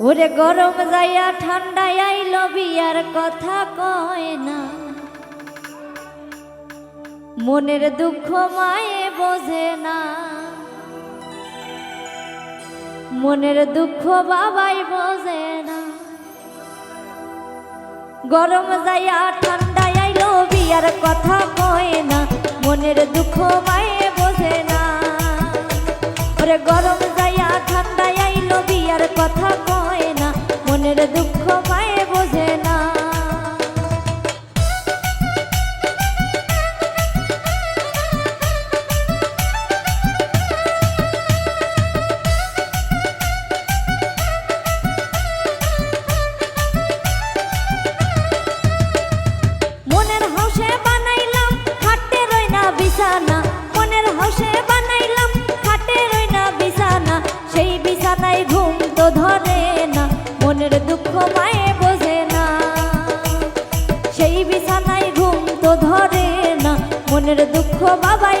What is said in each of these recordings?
ওরে গরম যাইয়া ঠান্ডায় আইল বিয়ার কথা কয় না। মনের দুঃখ মায়ে বোঝে না। মনের দুঃখ বাবাই বোঝে না। গরম যাইয়া ঠান্ডায় দুঃখ মায়ে বোঝে না। মনের হাউসে বানাইলাম খাটে রই না বিছানা। মনের হাউসে সেই বিছানায় তো ধরে না। মনের দুঃখ বাবাই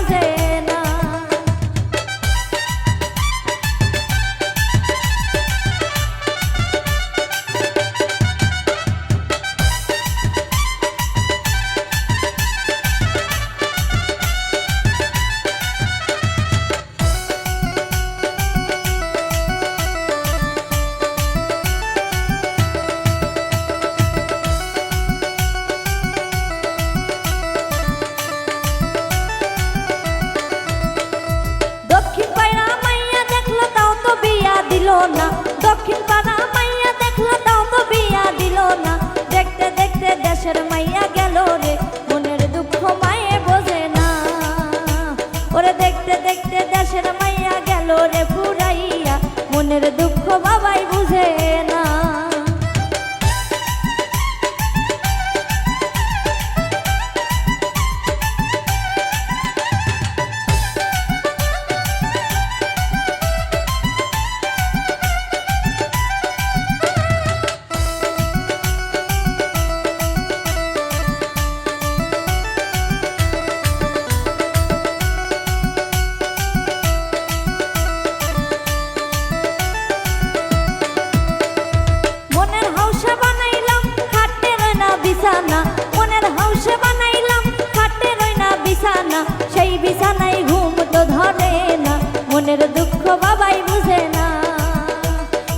গেল রে, মনের দুঃখ মায়ে বোঝে না। ওরে দেখতে দেখতে দেশের মাইয়া গেল রে পুরাইয়া মনের দুঃখ বাবাই বাবাই বুঝে না।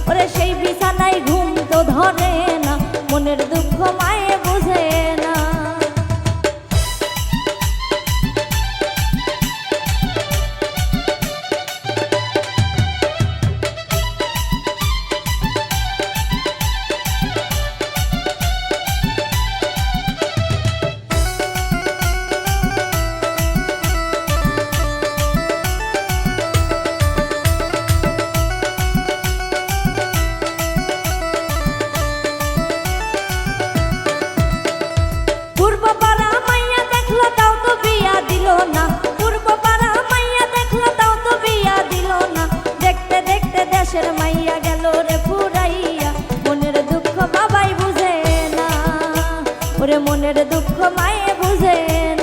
ওরে সেই বিছানায় ঘুম তো ধরে। ওরে মনের দুঃখ মায়ে বুঝেন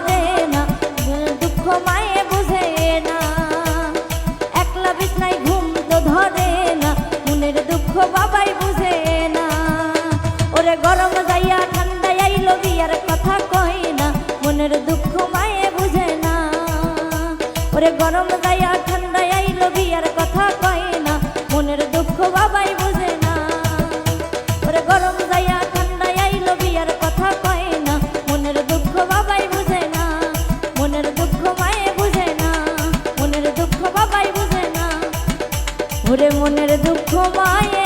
ধরে না দুঃখ দুঃখ বাবাই বুঝে না। ওরে গরম যাইয়া ঠান্ডা আইলো বিয়ার কথা কই না, মনের দুঃখ মায়ে বুঝে না। ওরে গরম যাইয়া ঠান্ডা আইলো বিয়ার কথা ওরে মনের দুঃখ মায়ে